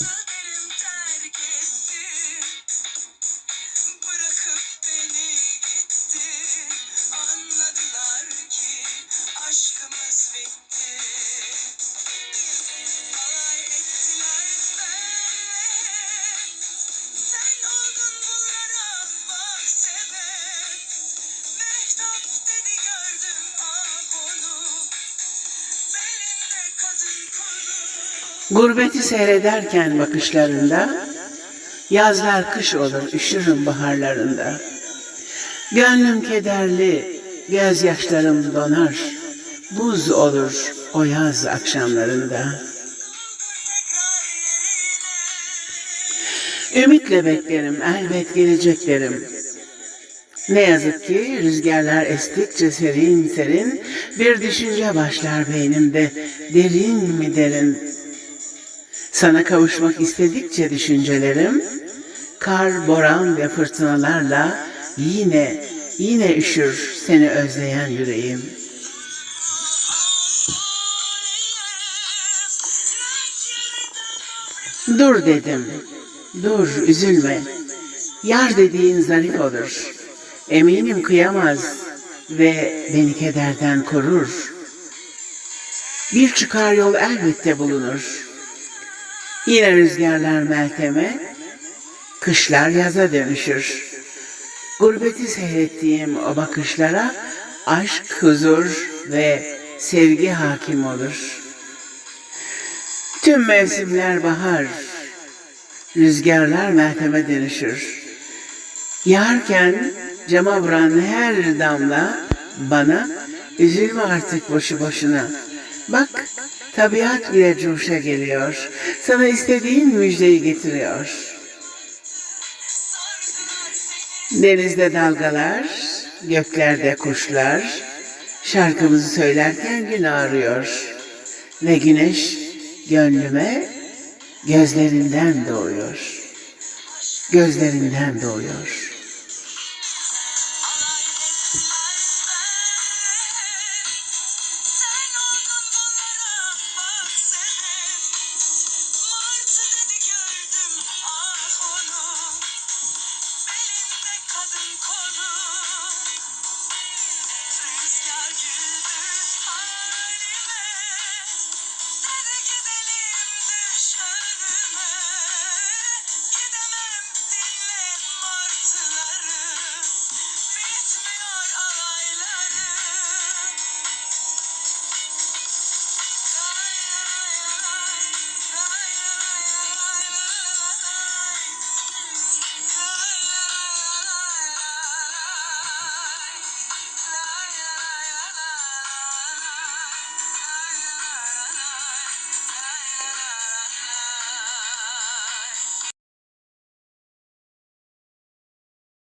Sir. Gurbeti seyrederken bakışlarında, yazlar kış olur, üşürüm baharlarında. Gönlüm kederli, gözyaşlarım donar, buz olur o yaz akşamlarında. Ümitle beklerim, elbet geleceklerim. Ne yazık ki rüzgarlar estikçe serin serin bir düşünce başlar beynimde derin mi derin. Sana kavuşmak istedikçe düşüncelerim kar, boran ve fırtınalarla yine yine üşür seni özleyen yüreğim. Dur dedim. Dur üzülme. Yar dediğin zarif olur. Eminim kıyamaz ve beni kederden korur. Bir çıkar yol elbette bulunur. Yine rüzgarlar melteme, kışlar yaza dönüşür. Gurbeti seyrettiğim o bakışlara aşk, huzur ve sevgi hakim olur. Tüm mevsimler bahar, rüzgarlar melteme dönüşür. Yağarken cama vuran her damla bana üzülme artık boşu boşuna. Bak tabiat bile coşa geliyor. Sana istediğin müjdeyi getiriyor. Denizde dalgalar, göklerde kuşlar, şarkımızı söylerken gün ağrıyor. Ve güneş gönlüme gözlerinden doğuyor. Gözlerinden doğuyor. Koru